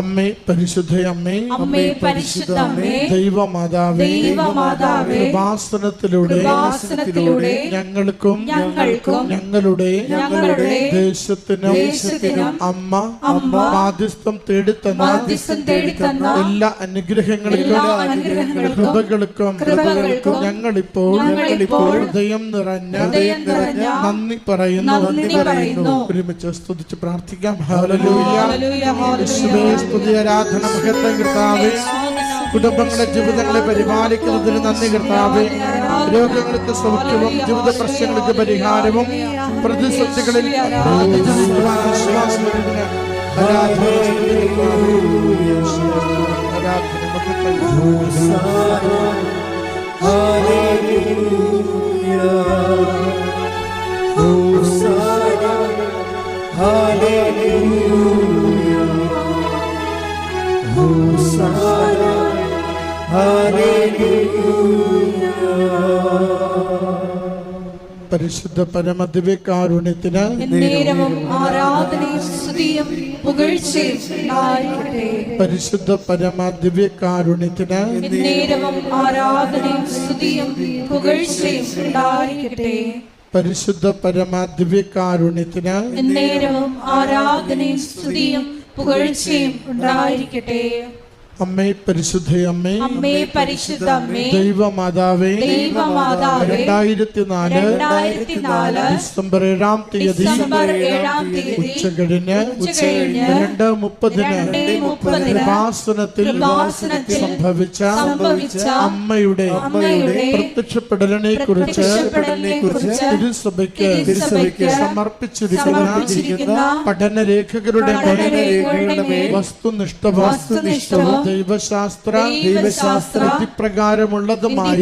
അമ്മേ പരിശുദ്ധ അമ്മേ അമ്മേ പരിശുദ്ധ അമ്മേ ദൈവമാതാവേ ദൈവമാതാവേ കൃപാസനത്തിലൂടെ കൃപാസനത്തിലൂടെ ഞങ്ങൾക്കും ഞങ്ങൾക്കും ഞങ്ങളുടെ ഞങ്ങളുടെ ദേശത്തിനും ദേശത്തിനും അമ്മ അമ്മ മാധ്യസ്ഥം തേടിത്തന്ന മാധ്യസ്ഥം തേടിത്തന്ന എല്ലാ അനുഗ്രഹങ്ങൾക്കും കൃപകൾക്കും കൃപകൾക്കും ഞങ്ങളിപ്പോൾ ഞങ്ങളിപ്പോൾ ഹൃദയം നിറഞ്ഞ ഹൃദയം നിറഞ്ഞ നന്ദി പറയുന്നു നന്ദി പറയുന്നു. ഒരുമിച്ച് സ്തുതിച്ച് പ്രാർത്ഥിക്കാം ഹല്ലേലൂയ ഹല്ലേലൂയ, ഹല്ലേലൂയ. യേശുവേ, സ്തുതി ആരാധന മഹത്വം കർത്താവേ. കുടുംബങ്ങളെ ജീവിതങ്ങളെ പരിപാലിക്കുന്നതിന് നന്ദി കർത്താവേ. രോഗങ്ങൾക്ക് സൗഖ്യവും ജീവിത പ്രശ്നങ്ങൾക്ക് പരിഹാരവും പ്രതിസന്ധികളിൽ പ്രാർത്ഥിച്ച് പരിശുദ്ധ ഉണ്ടായിരിക്കട്ടെ പരിശുദ്ധ ഉണ്ടായിരിക്കട്ടെ പരിശുദ്ധ പരമദിവ്യകാരുണ്യത്തിന് എന്നേരവും ആരാധനയും സ്തുതിയും പുകഴ്ചയും ഉണ്ടായിരിക്കട്ടെ. അമ്മേ പരിശുദ്ധ അമ്മേ. അമ്മേ പരിശുദ്ധ അമ്മേ. ദൈവമാതാവേ. ദൈവമാതാവേ. രണ്ടായിരത്തി നാല് രണ്ടായിരത്തി നാല് ഡിസംബർ ഏഴാം തീയതി. ഉച്ചകഴിഞ്ഞ് ഉച്ചകഴിഞ്ഞ് രണ്ട് മുപ്പതിന് കൃപാസനത്തിൽ സംഭവിച്ച അമ്മയുടെ അമ്മയുടെ പ്രത്യക്ഷപ്പെടലിനെ കുറിച്ച് തിരുസഭയ്ക്ക് തിരുസഭയ്ക്ക് സമർപ്പിച്ചിരിക്കുന്ന പഠനരേഖകളുടെ വസ്തുനിഷ്ഠ വസ്തുനിഷ്ഠവും ദൈവശാസ്ത്ര ദൈവശാസ്ത്ര വിധിപ്രകാരമുള്ളതുമായ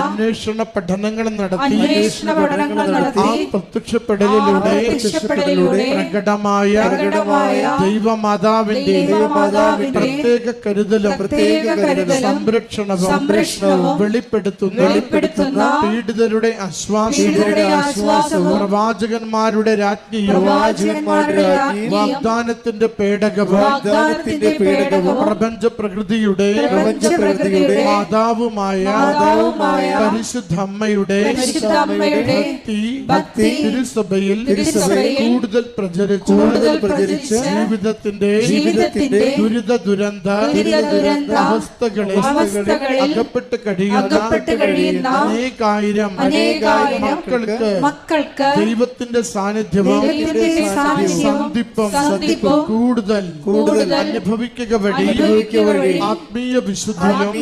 അന്വേഷണ പഠനങ്ങൾ നടത്തി. ആ പ്രത്യക്ഷപ്പെടലിലൂടെ പ്രകടമായ ദൈവമാതാവിന്റെ പ്രത്യേക കരുതലും പ്രത്യേക കരുതലും സംരക്ഷണവും സംരക്ഷണവും വെളിപ്പെടുത്തുന്ന വെളിപ്പെടുത്തുന്ന പീഡിതരുടെ ആശ്വാസവും പ്രവാചകന്മാരുടെ രാജ്ഞിയും വാഗ്ദാനത്തിന്റെ പേടകവും വാഗ്ദാനത്തിന്റെ പ്രപഞ്ച പ്രകൃതിയുടെ പ്രപഞ്ചപ്രകൃതിയുടെ മാതാവുമായ മാതാവുമായ പരിശുദ്ധ അമ്മയുടെ പരിശുദ്ധ അമ്മയുടെ ഭക്തി ഭക്തി തിരുസഭയിൽ കൂടുതൽ പ്രചരിച്ച് കൂടുതൽ പ്രചരിച്ച് ജീവിതത്തിന്റെ ജീവിതത്തിന്റെ ദുരിത ദുരന്ത ദുരന്ത അവസ്ഥകളിൽ അകപ്പെട്ട് കഴിയുന്ന അനേകായിരം അനേകായിരം മക്കൾക്ക് മക്കൾക്ക് ദൈവത്തിന്റെ സാന്നിധ്യവും സന്ധിപ്പും കൂടുതൽ കൂടുതൽ അനുഭവിക്കുക അനുഭവിക്കുക വഴി ആത്മീയ വിശുദ്ധിയും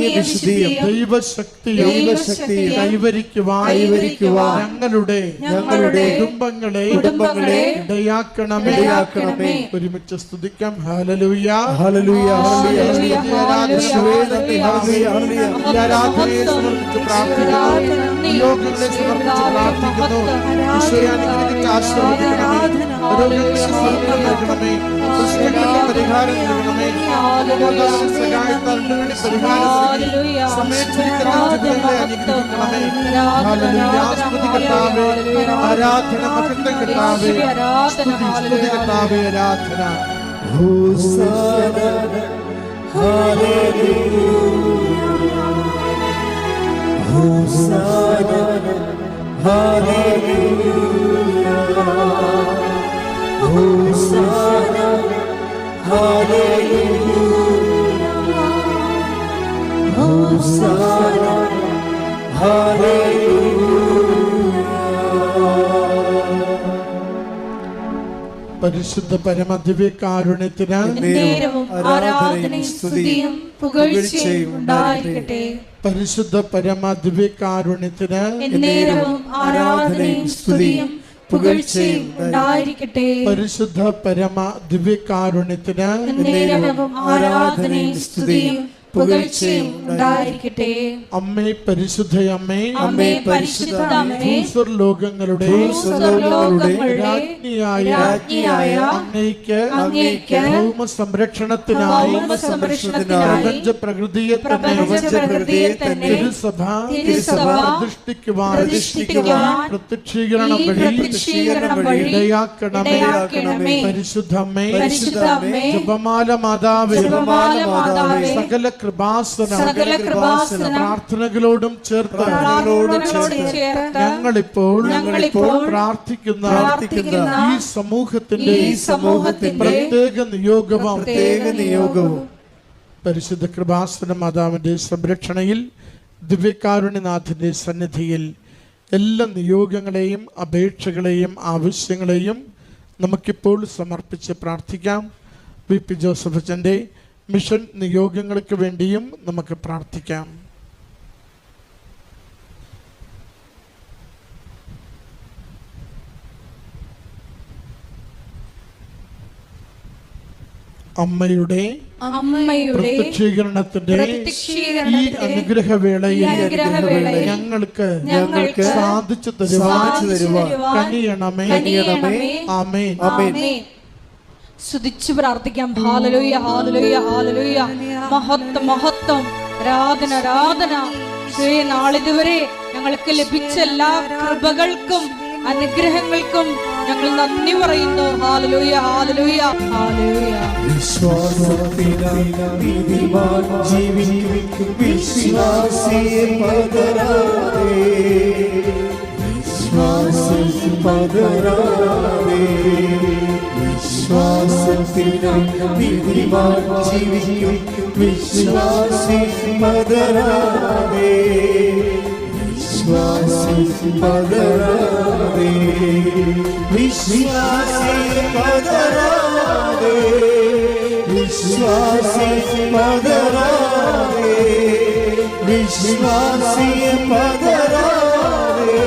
ദൈവശക്തിയും ദൈവശക്തിയും കൈവരിക്കുവാൻ കൈവരിക്കുവാൻ ഞങ്ങളുടെ ഞങ്ങളുടെ കുടുംബങ്ങളെ കുടുംബങ്ങളെ ഇടയാക്കണമേ. ഇടയാക്കണമേ. ഒരുമിച്ച് സ്തുതിക്കാം. സൗഖ്യം നൽകണമേ. പരിഹാരം നൽകണമേ. ആരാധന മഹത്വം സ്തുതി കർത്താവേ ആരാധന ഹോസാന പരിശുദ്ധ സ്തുതിയും പുകഴ്ചയും പരിശുദ്ധ സ്തുതിയും പുകഴ്ചയും പരിശുദ്ധ പരമ ദിവ്യകാരുണ്യത്തിന് ആരാധനയും സ്തുതിയും പുകഴ്ചയും ഉണ്ടായിരിക്കട്ടെ. അമ്മേ പരിശുദ്ധയമ്മേ അമ്മേ പരിശുദ്ധ അമ്മേ. ലോകങ്ങളുടെ രാജ്ഞിയായ രാജ്ഞിയായ അങ്ങേക്ക് അങ്ങേക്ക് ഭൗമ സംരക്ഷണത്തിനായി പ്രപഞ്ച പ്രകൃതിയെ തന്നെ പ്രകൃതിയെ തന്നെ തിരുസഭ തിരുസഭ പ്രതിഷ്ഠിക്കുവാൻ പ്രതിഷ്ഠിക്കുവാൻ പ്രത്യക്ഷീകരണം വഴി ഇടയാക്കണമേ. പരിശുദ്ധമ്മേ പരിശുദ്ധ ജപമാല മാതാവേ. ജപമാല മാതാവേ. സകല കൃപാസന. സകല കൃപാസന. പ്രാർത്ഥനകളോടും ചേർത്ത് ഞങ്ങളിപ്പോൾ ഞങ്ങളിപ്പോൾ പ്രാർത്ഥിക്കുന്ന ഈ സമൂഹത്തിന്റെ ഈ സമൂഹത്തിന്റെ പ്രത്യേക നിയോഗവും പ്രത്യേക നിയോഗവും. പരിശുദ്ധ കൃപാസന മാതാവിന്റെ സംരക്ഷണയിൽ ദിവ്യകാരുണ്യനാഥന്റെ സന്നിധിയിൽ എല്ലാ നിയോഗങ്ങളെയും അപേക്ഷകളെയും ആവശ്യങ്ങളെയും നമുക്കിപ്പോൾ സമർപ്പിച്ച് പ്രാർത്ഥിക്കാം. വി പി ജോസഫ് അച്ഛന്റെ മിഷൻ നിയോഗങ്ങൾക്ക് വേണ്ടിയും നമുക്ക് പ്രാർത്ഥിക്കാം. അമ്മയുടെ പ്രത്യക്ഷീകരണത്തിന്റെ ഈ അനുഗ്രഹവേളയിൽ ഞങ്ങൾക്ക് ഞങ്ങൾക്ക് സാധിച്ചു തരുവാൻ കനിയണമേ. കനിയണമേ. ആമേൻ. സ്തുതിച്ചു പ്രാർത്ഥിക്കാം. ഹാലലുയ ഹാലലുയ ഹാലലുയ. മഹത്വം ആരാധന ആരാധന. ശ്രീ നാളിതുവരെ ഞങ്ങൾക്ക് ലഭിച്ച എല്ലാ കൃപകൾക്കും അനുഗ്രഹങ്ങൾക്കും ഞങ്ങൾ നന്ദി പറയുന്നു. Hallelujah hallelujah. ഹാലലൂയ. വിശ്വാസം പകരാതെ. ജീവിക്കും. വിശ്വാസി പകരാതെ വിശ്വാസം പകരാതെ വിശ്വാസി പകരാതെ വിശ്വാസി പകരാതെ വിശ്വാസി പകരാതെ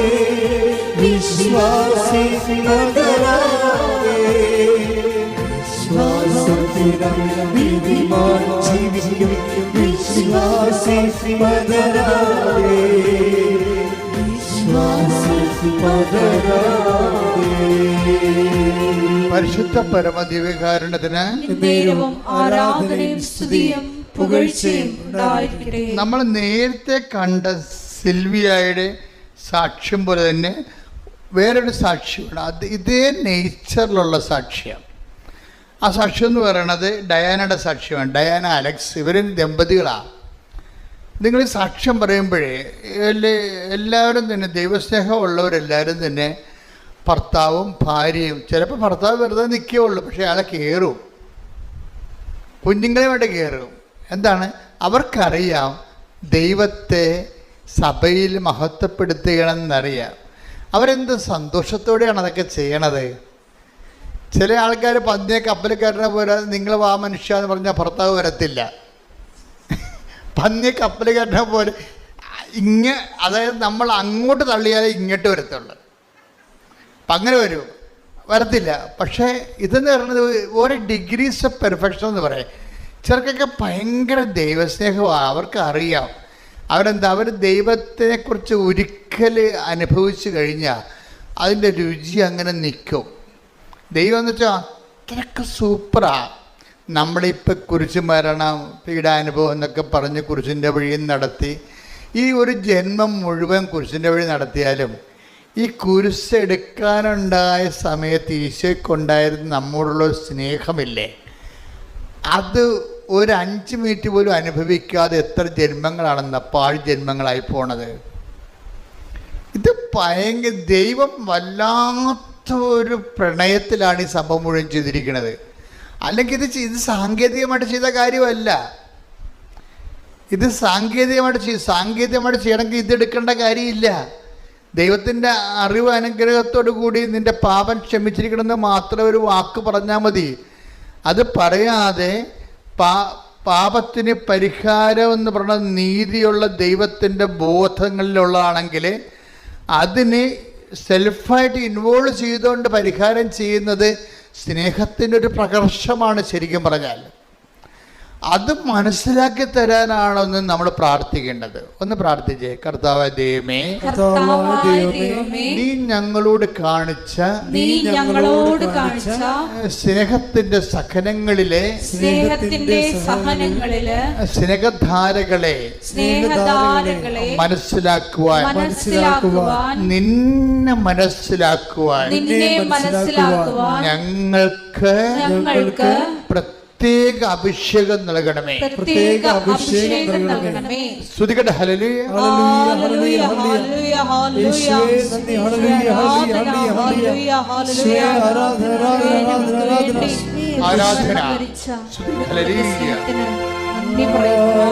വിശ്വാസി പകരാതെ ജീവിക്കും വിശ്വാസി പരിശുദ്ധ ഉണ്ടായിരിക്കട്ടെ. നമ്മൾ നേരത്തെ കണ്ട സിൽവിയായുടെ സാക്ഷ്യം പോലെ തന്നെ വേറൊരു സാക്ഷ്യമാണ് അത് ഇതേ നേച്ചറിലുള്ള സാക്ഷ്യം ആ സാക്ഷ്യം എന്ന് പറയണത് ഡയാനയുടെ സാക്ഷ്യമാണ്. ഡയാന അലക്സ് ഇവരും ദമ്പതികളാണ് നിങ്ങൾ ഈ സാക്ഷ്യം പറയുമ്പോഴേ എല്ലാ- എല്ലാവരും തന്നെ ദൈവസ്നേഹമുള്ളവരെല്ലാവരും തന്നെ ഭർത്താവും ഭാര്യയും ചിലപ്പോൾ ഭർത്താവ് വെറുതെ നിൽക്കുകയുള്ളൂ പക്ഷേ അയാളെ കയറും. വേണ്ട കയറും. എന്താണ്? അവർക്കറിയാം ദൈവത്തെ സഭയിൽ മഹത്വപ്പെടുത്തുകയാണെന്നറിയാം. അവരെന്ത് സന്തോഷത്തോടെയാണ് അതൊക്കെ ചെയ്യണത്? ചില ആൾക്കാർ പന്നിയെ കപ്പലിക്കാരനെ പോലെ നിങ്ങൾ വാ മനുഷ്യ എന്ന് പറഞ്ഞാൽ ഭർത്താവ് വരത്തില്ല. പന്നിയെ കപ്പലുകാരനെ പോലെ ഇങ്ങ അതായത് നമ്മൾ അങ്ങോട്ട് തള്ളിയാലേ ഇങ്ങോട്ട് വരത്തുള്ളൂ. അപ്പം അങ്ങനെ വരും. വരത്തില്ല. പക്ഷേ ഇതെന്ന് പറയുന്നത് ഓരോ ഡിഗ്രീസ് ഓഫ് പെർഫെക്ഷൻ എന്ന് പറയും. ചിലർക്കൊക്കെ ഭയങ്കര ദൈവസ്നേഹമാണ് അവർക്ക് അറിയാം അവരെന്താ അവർ ദൈവത്തിനെക്കുറിച്ച് ഒരിക്കൽ അനുഭവിച്ചു കഴിഞ്ഞാൽ അതിന്റെ രുചി അങ്ങനെ നിൽക്കും. ദൈവം എന്ന് വെച്ചാൽ അത്രയ്ക്ക് സൂപ്പറാണ് നമ്മളിപ്പോൾ കുരിശ് മരണം പീഡാനുഭവം എന്നൊക്കെ പറഞ്ഞ് കുരിശിന്റെ വഴിയും നടത്തി ഈ ഒരു ജന്മം മുഴുവൻ കുരിശിന്റെ വഴി നടത്തിയാലും ഈ കുരിശ് എടുക്കാനുണ്ടായ സമയത്ത് ഈശോയ്ക്കുണ്ടായിരുന്ന നമ്മോടുള്ള സ്നേഹമില്ലേ? അത് ഒരു അഞ്ച് മിനിറ്റ് പോലും അനുഭവിക്കാതെ എത്ര ജന്മങ്ങളാണെന്ന പാഴ് ജന്മങ്ങളായി പോണത്. ഇത് ഭയങ്കര ദൈവം വല്ലാത്ത ഒരു പ്രണയത്തിലാണ് ഈ സംഭവം മുഴുവൻ ചെയ്തിരിക്കുന്നത്. അല്ലെങ്കിൽ ഇത് ഇത് സാങ്കേതികമായിട്ട് ചെയ്ത കാര്യമല്ല. ഇത് സാങ്കേതികമായിട്ട് ചെയ്യും സാങ്കേതികമായിട്ട് ചെയ്യണമെങ്കിൽ ഇതെടുക്കേണ്ട കാര്യമില്ല. ദൈവത്തിന്റെ അറിവ് അനുഗ്രഹത്തോടു കൂടി നിന്റെ പാപം ക്ഷമിച്ചിരിക്കണമെന്ന് മാത്രം ഒരു വാക്ക് പറഞ്ഞാൽ മതി. അത് പറയാതെ പാ പാപത്തിന് പരിഹാരം എന്ന് പറഞ്ഞ നീതിയുള്ള ദൈവത്തിന്റെ ബോധങ്ങളിലുള്ളതാണെങ്കിൽ അതിന് സെൽഫായിട്ട് ഇൻവോൾവ് ചെയ്തുകൊണ്ട് പരിഹാരം ചെയ്യുന്നത് സ്നേഹത്തിന്റെ ഒരു പ്രകർഷമാണ് ശരിക്കും പറഞ്ഞാൽ. അത് മനസ്സിലാക്കി തരാനാണെന്ന് നമ്മൾ പ്രാർത്ഥിക്കേണ്ടത്. ഒന്ന് പ്രാർത്ഥിച്ചേ. കർത്താവ് ദൈവമേ നീ ഞങ്ങളോട് കാണിച്ച നീ ഞങ്ങളോട് കാണിച്ച സ്നേഹത്തിന്റെ സഹനങ്ങളിലെ സ്നേഹത്തിന്റെ സഹനങ്ങളിൽ സ്നേഹധാരകളെ സ്നേഹധാരകളെ മനസ്സിലാക്കുവാൻ മനസ്സിലാക്കുവാൻ നിന്നെ മനസ്സിലാക്കുവാൻ നിന്നെ മനസ്സിലാക്കുവാൻ ഞങ്ങൾക്ക് ഞങ്ങൾക്ക് പ്രത്യേക അഭിഷേകം നൽകണമേ. പ്രത്യേക അഭിഷേകം നൽകണമേ. Hallelujah, hallelujah, hallelujah. Hallelujah, hallelujah, ആരാധന, ഹല്ലേലൂയ. ഹല്ലേലൂയ, ആരാധന, ആരാധന. ഹല്ലേലൂയ. നന്ദി പറയുന്നു.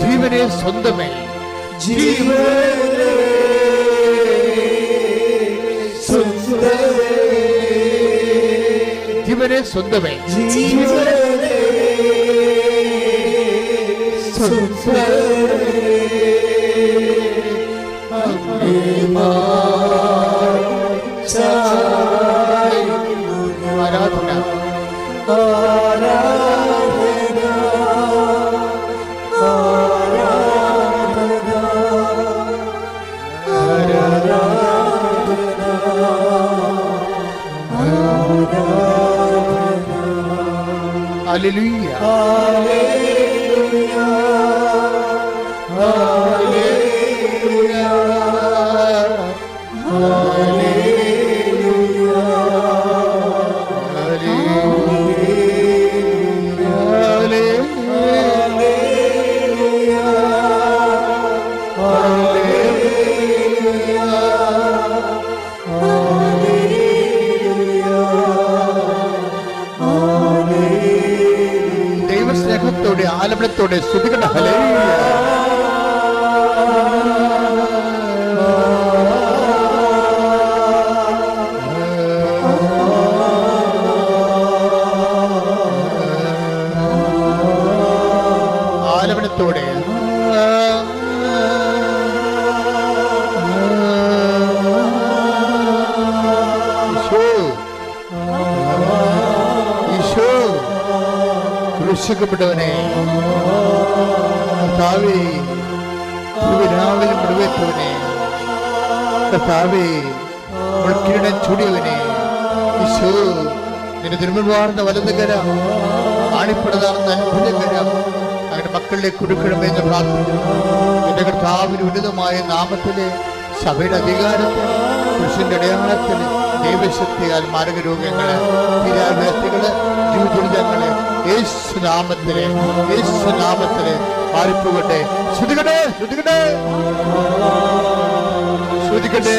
ജീവനെ സ്വന്തമേ. ജീവനേ ജീവനെ സ്വന്തമേ. ജീവനേ ആരാധന ഹല്ലേലൂയ ആലപനത്തോടെ. ശ്രുതികട ഈശോ. ഈശോ. ക്രൂശിക്കപ്പെട്ടവനെ. കർത്താവേ രാവിലും മുഴുവേറ്റവനെ കർത്താവേ മുൾക്കിരീടം ചൂടിയവനെ ഈശോ നിന്റെ തിരുമുൻപാർന്ന വലതുകര ആണിപ്പടതാർന്ന അത്ഭുതകര അങ്ങനെ മക്കളിലെ കൊടുക്കണമെന്ന് പ്രാർത്ഥിക്കുന്നു. എന്റെ കർത്താവിന് ഉന്നതമായ നാമത്തിലെ സഭയുടെ അധികാരത്തിൽ പുരുഷന്റെ അടയാളത്തിൽ ദൈവശക്തിയാൽ മാരക രോഗങ്ങൾ തീരാവ്യക്തികൾ ജീവിതങ്ങൾ യേശുനാമത്തിലെ യേശുനാമത്തിൽ മാറിപ്പോകട്ടെ ശ്രുതികട്ടെ ശ്രുതികട്ടെ. ശ്രുതികട്ടെ.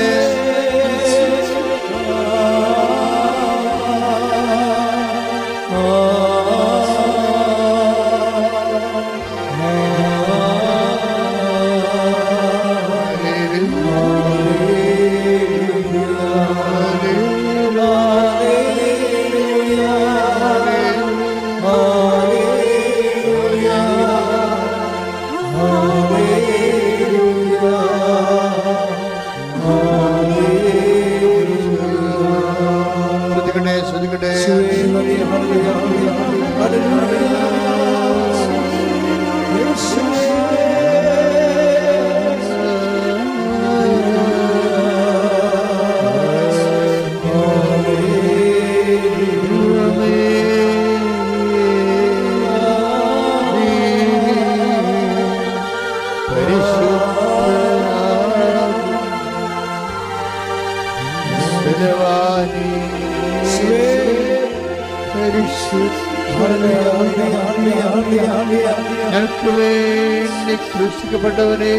ക്രൂശിക്കപ്പെട്ടവനെ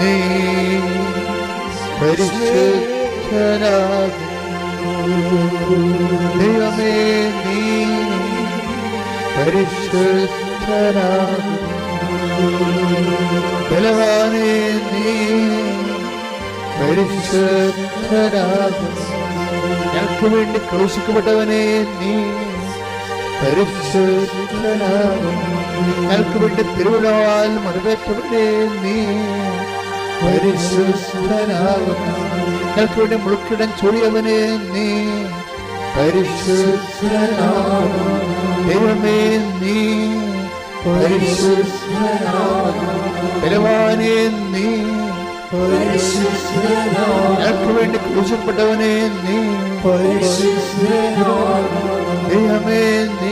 നീ ദൈവമേ നീ പരിശുദ്ധനാകുന്നു. ബലവാനെ നീ പരിശുദ്ധനാകുന്നു. ഞങ്ങൾക്ക് വേണ്ടി ക്രൂശിക്കപ്പെട്ടവനെ നീ പരിശുദ്ധനാകുന്നു ഞങ്ങൾക്ക് വേണ്ടി മറുപേറ്റവനെ നീ പരിശുദ്ധനാകുന്നു. ഞങ്ങൾക്ക് വേണ്ടി മുളുക്കിടം ചൊടിയവനെ നീ പരിശുദ്ധനാകുന്നു. ദൈവമേ നീ ബലവാനെ നീ ഞങ്ങൾക്ക് വേണ്ടി ക്രൂശപ്പെട്ടവനെ നീ ദൈവമേ നീ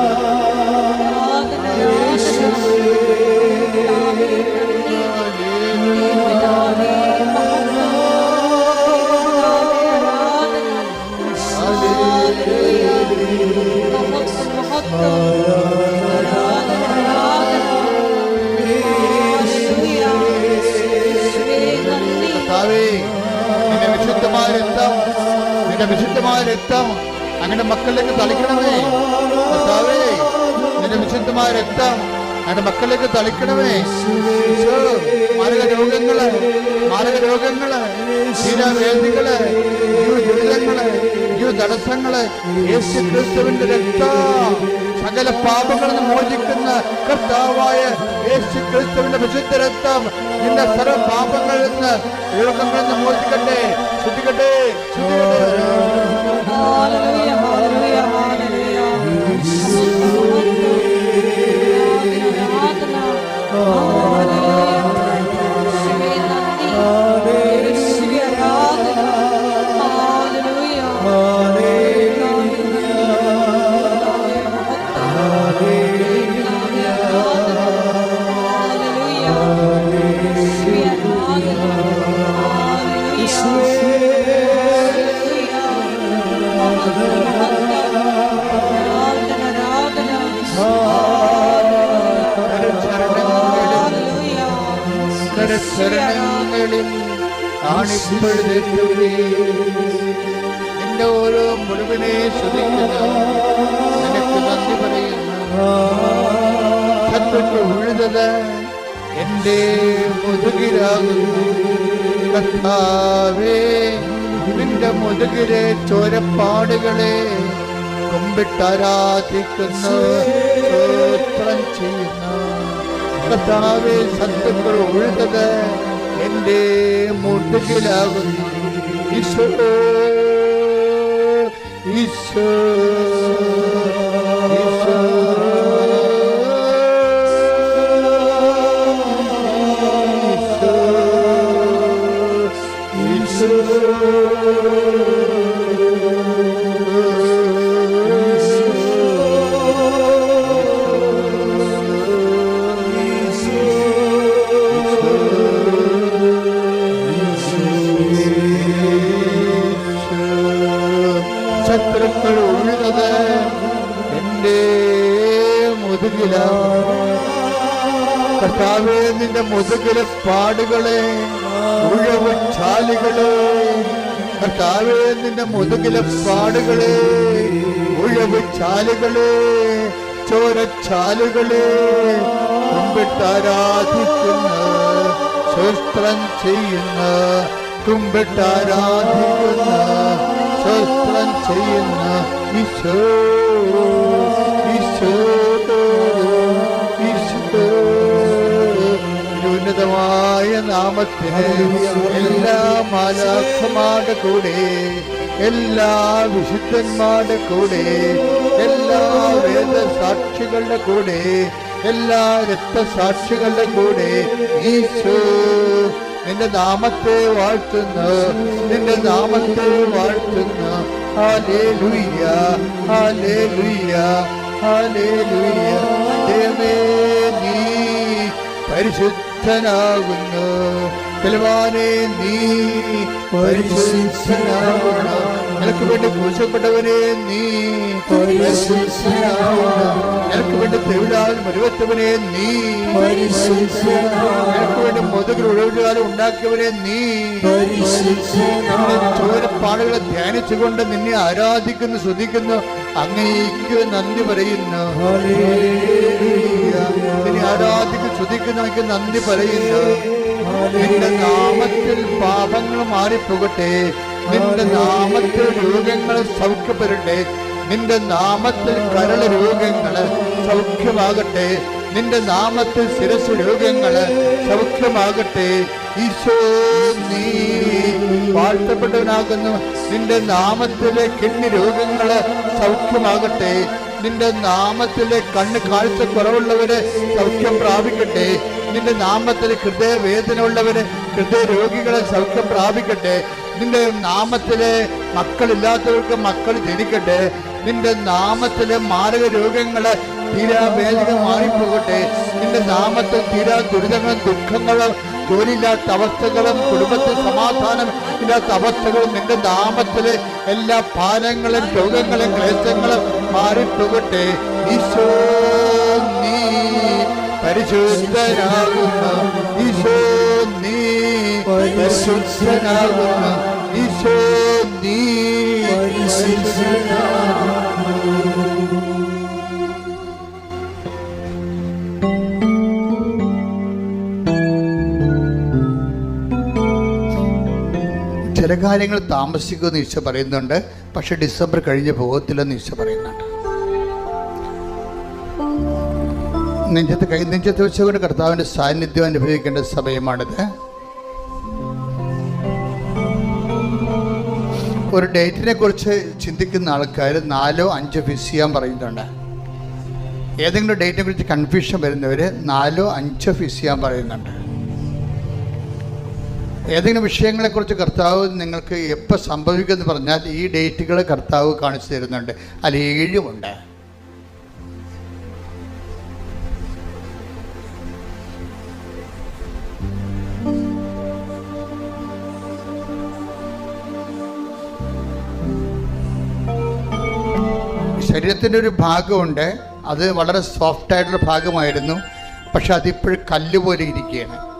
രക്തം അങ്ങനെ മക്കളിലേക്ക് തളിക്കണമേ. കർത്താവേ നിന്റെ വിശുദ്ധമായ രക്തം അങ്ങനെ മക്കളിലേക്ക് തളിക്കണമേ. മാരക രോഗങ്ങൾ മാരക രോഗങ്ങൾ ശീലവേദികൾ ജീവ ദുരിതങ്ങൾ ജീവ തടസ്സങ്ങൾ യേശു ക്രിസ്തുവിന്റെ രക്തം. സകല പാപങ്ങളിൽ മോചിക്കുന്ന കർത്താവായ യേശു ക്രിസ്തുവിന്റെ വിശുദ്ധ രക്തം നിന്റെ സർവ പാപങ്ങളിൽ നിന്ന് രോഗങ്ങളിൽ നിന്ന് മോചിക്കട്ടെ. ശുദ്ധിക്കട്ടെ ശരണങ്ങളിൽ എന്റെ മുതുകിലാകുന്നു. നിന്റെ മുതുകിലെ ചോരപ്പാടുകളെ കൊമ്പിട്ടാരാധിക്കുന്നു. സ്തോത്രം ചെയ്യുന്നു. കർത്താവെ സത്യങ്ങൾ ഒഴുകത് എന്റെ മുതുകിലാകുന്നു. ഈശോ ഈശോ. കർത്താവേ നിന്റെ മുതുകിലെ പാടുകളെ മുഴുവൻ ചാലുകളെ കർത്താവേ നിന്റെ മുതുകിലെ പാടുകളെ മുഴുവൻ ചാലുകളെ ചോരച്ചാലുകളെ കുമ്പിട്ടാരാധിക്കുന്ന ശസ്ത്രം ചെയ്യുന്ന കുമ്പിട്ടാരാധിക്കുന്ന ശസ്ത്രം ചെയ്യുന്ന ഈശോ. നാമത്തിന് എല്ലാ മാലാഖമാരുടെ കൂടെ എല്ലാ വിശുദ്ധന്മാരുടെ കൂടെ എല്ലാ വേദസാക്ഷികളുടെ കൂടെ എല്ലാ രക്തസാക്ഷികളുടെ കൂടെ ഈശോ നിന്റെ നാമത്തെ വാഴ്ത്തുന്നു നിന്റെ നാമത്തെ വാഴ്ത്തുന്നു. ഹാലേലുയ്യ ഹാലേ ലുയ്യ ദേവേ നീ പരിശുദ്ധനാകുന്നു. ബലവാനെ നീ പരിശുദ്ധനാകുന്നു. നിനക്ക് വേണ്ടി പൂശപ്പെട്ടവനെ നീ പരിശുദ്ധനാകുന്നു. നിനക്ക് വേണ്ടി തെവിടാൻ മരുവത്തവനെ നീ നിനക്ക് വേണ്ടി മുതുകിൽ ഉഴവുകാലം ഉണ്ടാക്കിയവനെ നീ ചോരപ്പാടുകളെ ധ്യാനിച്ചുകൊണ്ട് നിന്നെ ആരാധിക്കുന്നു ശ്രദ്ധിക്കുന്നു അങ്ങേക്ക് നന്ദി പറയുന്നു. നിന്നെ ചുതിക്കുന്നവയ്ക്ക് നന്ദി പറയുന്നു. നിന്റെ നാമത്തിൽ പാപങ്ങൾ മാറിപ്പോകട്ടെ. നിന്റെ നാമത്തിൽ രോഗങ്ങൾ സൗഖ്യപ്പെടട്ടെ. നിന്റെ നാമത്തിൽ കരള രോഗങ്ങൾ സൗഖ്യമാകട്ടെ. നിന്റെ നാമത്തിൽ ശിരസ് രോഗങ്ങൾ സൗഖ്യമാകട്ടെ. ഈശോ നീ വാഴ്ത്തപ്പെട്ടവനാകുന്നു. നിന്റെ നാമത്തിലെ കിഡ്നി രോഗങ്ങൾ സൗഖ്യമാകട്ടെ. നിന്റെ നാമത്തിലെ കണ്ണ് കാഴ്ച കുറവുള്ളവര് സൗഖ്യം പ്രാപിക്കട്ടെ. നിന്റെ നാമത്തിൽ ഹൃദയവേദന ഉള്ളവര് ഹൃദയ രോഗികളെ സൗഖ്യം പ്രാപിക്കട്ടെ. നിന്റെ നാമത്തിലെ മക്കളില്ലാത്തവർക്ക് മക്കൾ ജനിക്കട്ടെ. നിന്റെ നാമത്തിലെ മാരക രോഗങ്ങളെ തീരാ വേദന മാറിപ്പോകട്ടെ നിന്റെ നാമത്തിൽ തീരാ ദുരിതങ്ങളും ദുഃഖങ്ങളും ജോലിയില്ലാത്ത അവസ്ഥകളും കുടുംബത്തിൽ സമാധാനം ഇല്ലാത്ത അവസ്ഥകളും നിന്റെ നാമത്തിലെ എല്ലാ ഭാരങ്ങളും രോഗങ്ങളും ക്ലേശങ്ങളും മാറിപ്പോകട്ടെ. ഈശോ നീ പരിശുദ്ധനാകുന്നു. ഈശോ നീ പരിശുദ്ധനാകുന്നു. ഈശോ നീ ചില കാര്യങ്ങൾ താമസിക്കുമെന്ന് ഈശോ പറയുന്നുണ്ട്. പക്ഷെ ഡിസംബർ കഴിഞ്ഞ് പോകത്തില്ലെന്ന് ഈശോ പറയുന്നുണ്ട്. നെഞ്ചത്ത് കൈ നെഞ്ചത്ത് വെച്ചുകൊണ്ട് കർത്താവിന്റെ സാന്നിധ്യം അനുഭവിക്കേണ്ട സമയമാണിത്. ഒരു ഡേറ്റിനെ കുറിച്ച് ചിന്തിക്കുന്ന ആൾക്കാർ നാലോ അഞ്ചോ ഫിക്സ് ചെയ്യാൻ പറയുന്നുണ്ട്. ഏതെങ്കിലും ഡേറ്റിനെ കുറിച്ച് കൺഫ്യൂഷൻ വരുന്നവർ നാലോ അഞ്ചോ ഫിക്സ് ചെയ്യാൻ പറയുന്നുണ്ട്. ഏതെങ്കിലും വിഷയങ്ങളെക്കുറിച്ച് കർത്താവ് നിങ്ങൾക്ക് എപ്പോൾ സംഭവിക്കുമെന്ന് പറഞ്ഞാൽ ഈ ഡേറ്റുകൾ കർത്താവ് കാണിച്ചു തരുന്നുണ്ട്. അതിൽ ഏഴുമുണ്ട്. ശരീരത്തിന്റെ ഒരു ഭാഗമുണ്ട്. അത് വളരെ സോഫ്റ്റായിട്ടുള്ള ഭാഗമായിരുന്നു. പക്ഷെ അതിപ്പോഴും കല്ല് പോലെ ഇരിക്കുകയാണ്.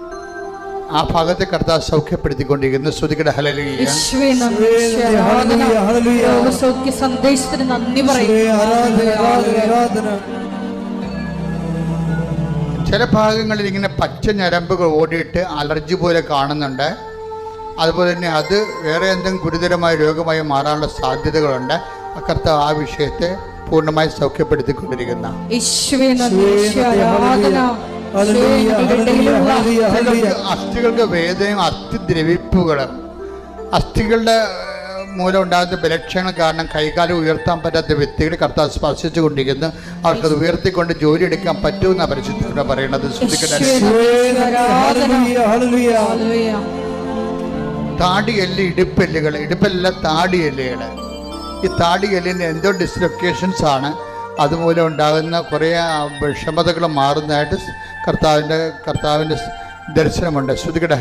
ആ ഭാഗത്തെ കർത്താവ് സൗഖ്യപ്പെടുത്തിക്കൊണ്ടിരിക്കുന്നു. ശ്രുതികട ഹലലിയ സന്ദേശത്തിന് നന്ദി പറയുന്നു. ചില ഭാഗങ്ങളിൽ ഇങ്ങനെ പച്ച ഞരമ്പുകൾ ഓടിയിട്ട് അലർജി പോലെ കാണുന്നുണ്ട്. അതുപോലെ തന്നെ അത് വേറെ എന്തെങ്കിലും ഗുരുതരമായ രോഗമായി മാറാനുള്ള സാധ്യതകളുണ്ട്. അക്കർത്ത ആ വിഷയത്തെ പൂർണമായി സൗഖ്യപ്പെടുത്തിക്കൊണ്ടിരിക്കുന്ന. അസ്ഥികൾക്ക് വേദനയും അസ്ഥി ദ്രവിപ്പുകളും അസ്ഥികളുടെ മൂലം ഉണ്ടാകുന്ന ബലക്ഷണം കാരണം കൈകാലം ഉയർത്താൻ പറ്റാത്ത വ്യക്തികളെ കർത്താവ് സ്പർശിച്ചു കൊണ്ടിരിക്കുന്നു അവർക്കത് ഉയർത്തിക്കൊണ്ട് ജോലി എടുക്കാൻ പറ്റുമെന്ന പരിശുദ്ധ പറയുന്നത്. താടിയെല്ല് ഇടുപ്പെല്ലുകൾ ഇടുപ്പല്ല താടിയെല്ലുകൾ ഈ താടിയല്ലിന് എന്തോ ഡിസ്ലൊക്കേഷൻസ് ആണ്. അതുമൂലം ഉണ്ടാകുന്ന കുറേ വിഷമതകൾ മാറുന്നതായിട്ട് കർത്താവിന്റെ കർത്താവിന്റെ ദർശനമുണ്ട്. ശ്രുതികട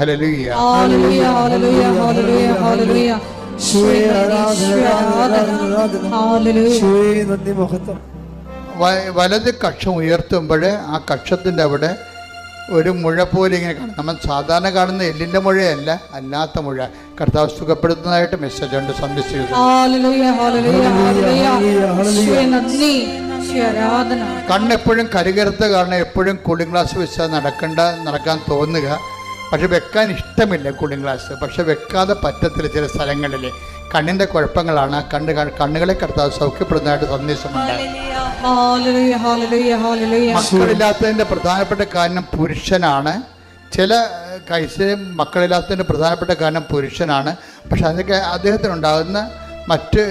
വ- വലത് കക്ഷം ഉയർത്തുമ്പോൾ ആ കക്ഷത്തിന്റെ അവിടെ ഒരു മുഴ പോലെ ഇങ്ങനെ കാണും. നമ്മൾ സാധാരണ കാണുന്ന എല്ലിന്റെ മുഴയല്ല അല്ലാത്ത മുഴ. കർത്താവ് സുഖപ്പെടുത്തുന്നതായിട്ട് മെസ്സേജ് ഉണ്ട് സന്ദേശിച്ചത് കണ്ണെപ്പോഴും കരുകരുത്ത് കാരണം എപ്പോഴും കൂളിംഗ് ഗ്ലാസ് വെച്ചാൽ നടക്കണ്ട നടക്കാൻ തോന്നുക. പക്ഷെ വെക്കാൻ ഇഷ്ടമില്ല കൂളിംഗ് ഗ്ലാസ് പക്ഷെ വെക്കാതെ പറ്റത്തില്ല ചില സ്ഥലങ്ങളിൽ കണ്ണിന്റെ കുഴപ്പങ്ങളാണ്. കണ്ണ് കണ്ണുകളെ കർത്താവ് സൗഖ്യപ്പെടുന്നതായിട്ട് സന്ദേശമുണ്ട്. മക്കളില്ലാത്തതിന്റെ പ്രധാനപ്പെട്ട കാരണം പുരുഷനാണ്. ചില കൈസ് മക്കളില്ലാത്തതിന്റെ പ്രധാനപ്പെട്ട കാരണം പുരുഷനാണ്. പക്ഷെ അതൊക്കെ അദ്ദേഹത്തിനുണ്ടാകുന്ന മറ്റ്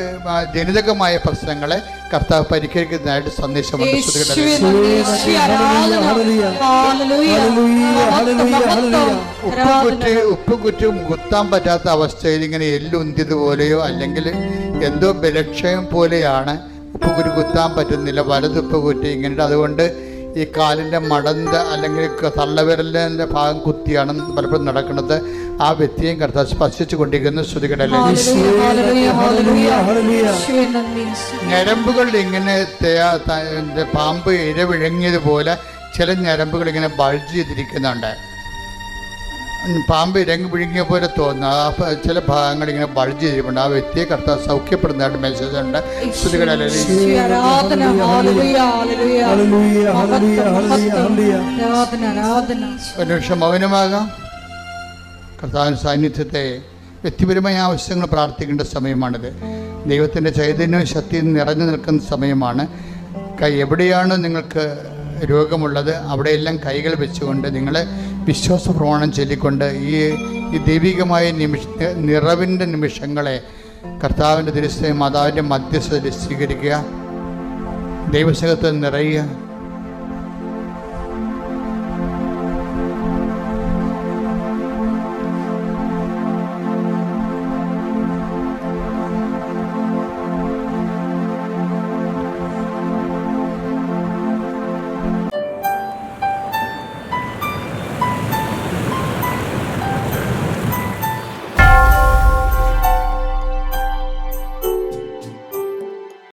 ജനിതകമായ പ്രശ്നങ്ങളെ കർത്താവ് പരിഹരിക്കുന്നതായിട്ട് സന്ദേശമുണ്ട് ശ്രുതികടലിൽ. യേശുവേ നന്ദി, യേശുവേ ആരാധന. ഹല്ലേലൂയ. ഹല്ലേലൂയ. ഹല്ലേലൂയ, മഹത്വം, ഹല്ലേലൂയ, മഹത്വം. ഉപ്പ് ആരാധന. കുറ്റി ഉപ്പ് കുറ്റി കുത്താൻ പറ്റാത്ത അവസ്ഥയിൽ ഇങ്ങനെ എല്ലുന്തിയതുപോലെയോ അല്ലെങ്കിൽ എന്തോ ബലക്ഷയം പോലെയാണ് ഉപ്പ് കുറ്റി കുത്താൻ പറ്റുന്നില്ല വലത് ഉപ്പുകുറ്റി ഇങ്ങനെ അതുകൊണ്ട് ഈ കാലിന്റെ മടന്ത അല്ലെങ്കിൽ തള്ളവിരലിന്റെ ഭാഗം കുത്തിയാണ് പലപ്പോഴും നടക്കുന്നത് ആ വ്യക്തിയും കർത്താവ് സ്പർശിച്ചു കൊണ്ടിരിക്കുന്നു ശ്രുതികടലെ ഹല്ലേലൂയ, ഹല്ലേലൂയ, ഹല്ലേലൂയ. ഹല്ലേലൂയ. യേശുവേ നന്ദി, യേശുവേ. ഞരമ്പുകൾ ഇങ്ങനെ പാമ്പ് ഇരവിഴങ്ങിയതുപോലെ ചില ഞരമ്പുകൾ ഇങ്ങനെ ബൾജ് ചെയ്തിരിക്കുന്നുണ്ട്. പാമ്പ് ഇരങ്ങി വിഴുങ്ങിയ പോലെ തോന്നുന്നു. ആ ചില ഭാഗങ്ങൾ ഇങ്ങനെ ബൾജ് ചെയ്തിട്ടുണ്ട് ആ വ്യക്തിയെ കർത്താവ് സൗഖ്യപ്പെടുന്നതായിട്ട് മെസ്സേജ് ഉണ്ട്. ആരാധന. ഒരു നിമിഷം മൗനമാകാം. കർത്താവിന്റെ സാന്നിധ്യത്തെ വ്യക്തിപരമായ ആവശ്യങ്ങൾ പ്രാർത്ഥിക്കേണ്ട സമയമാണിത്. ദൈവത്തിന്റെ ചൈതന്യവും ശക്തിയും നിറഞ്ഞു നിൽക്കുന്ന സമയമാണ്. കൈ എവിടെയാണ് നിങ്ങൾക്ക് രോഗമുള്ളത്? അവിടെയെല്ലാം കൈകൾ വെച്ചുകൊണ്ട് നിങ്ങൾ വിശ്വാസ പ്രമാണം ചൊല്ലിക്കൊണ്ട് ഈ ഈ ദൈവികമായ നിമിഷ നിറവിന്റെ നിമിഷങ്ങളെ കർത്താവിന്റെ തിരുസ്ഥയും മാതാവിന്റെ മധ്യസ്ഥത സ്വീകരിക്കുക. ദൈവസഹത്തിൽ നിറയുക.